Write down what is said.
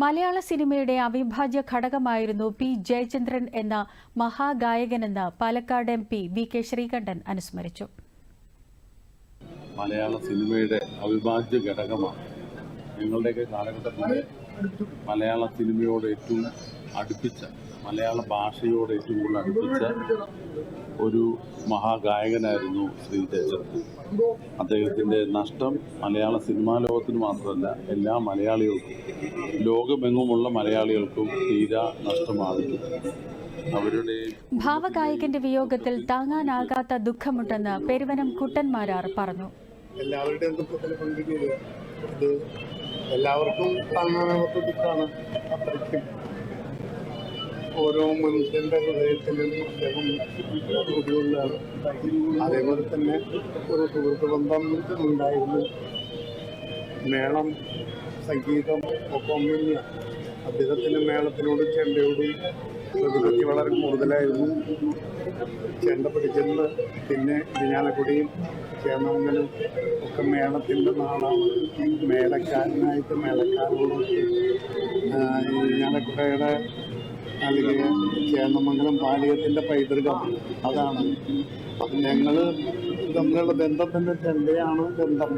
മലയാള സിനിമയുടെ അവിഭാജ്യ ഘടകമായിരുന്നു പി ജയചന്ദ്രൻ എന്ന മഹാഗായകനെന്ന് Palakkad M P V K Sreekandan അനുസ്മരിച്ചു. മലയാള സിനിമയുടെ അവിഭാജ്യ ഘടകമാണ്. ഞങ്ങളുടെയൊക്കെ കാലഘട്ടത്തിൽ മലയാള സിനിമയോട് ഏറ്റവും അടുപ്പിച്ച മലയാള ഭാഷയോട് ഏറ്റവും കൂടുതൽ അടുപ്പിച്ച ഒരു മഹാഗായകനായിരുന്നു ശ്രീ ജയചന്ദ്രൻ അദ്ദേഹത്തിന്റെ നഷ്ടം മലയാള സിനിമാ ലോകത്തിന് മാത്രമല്ല എല്ലാ മലയാളികൾക്കും ലോകമെങ്ങുമുള്ള മലയാളികൾക്കും തീരാ നഷ്ടമാകുന്നു. അവരുടെ ഭാവഗായകന്റെ വിയോഗത്തിൽ താങ്ങാനാകാത്ത ദുഃഖമുണ്ടെന്ന് പെരുവനം കുട്ടന്മാരാർ പറഞ്ഞു. എല്ലാവരുടെയും ദുഃഖത്തിൽ പങ്കുചേരുക ഇത് എല്ലാവർക്കും താങ്ങാനാകാത്ത ദുഃഖമാണ്. അത്രയ്ക്കും. ഓരോ മനുഷ്യന്റെ ഹൃദയത്തിലും അദ്ദേഹം കുടികൊള്ളുകയാണ് അതേപോലെ തന്നെ ഒരു സുഹൃത്ത് ബന്ധം ഉണ്ടായിരുന്നു. മേളം സംഗീതം ഒപ്പം തന്നെ അദ്ദേഹത്തിന് മേളത്തിനോട് ചെണ്ടയോടും പ്രതിപത്തി വളരെ കൂടുതലായിരുന്നു. ചെണ്ട പിടിച്ചത് പിന്നെ ഇരിഞ്ഞാലക്കുടിയും ചേന്നമംഗലും ഒക്കെ മേളത്തിന്റെ നാളാണ് മേളക്കാരനായിട്ട് മേളക്കാരോട് ഇരിഞ്ഞാലക്കുടയുടെ അല്ലെങ്കിൽ ചേന്നമംഗലം പാലിയത്തിന്റെ പൈതൃകം. അതാണ്. അപ്പം ഞങ്ങൾ തമ്മിലുള്ള ബന്ധത്തിന്റെ ചെണ്ടയാണ് ബന്ധം.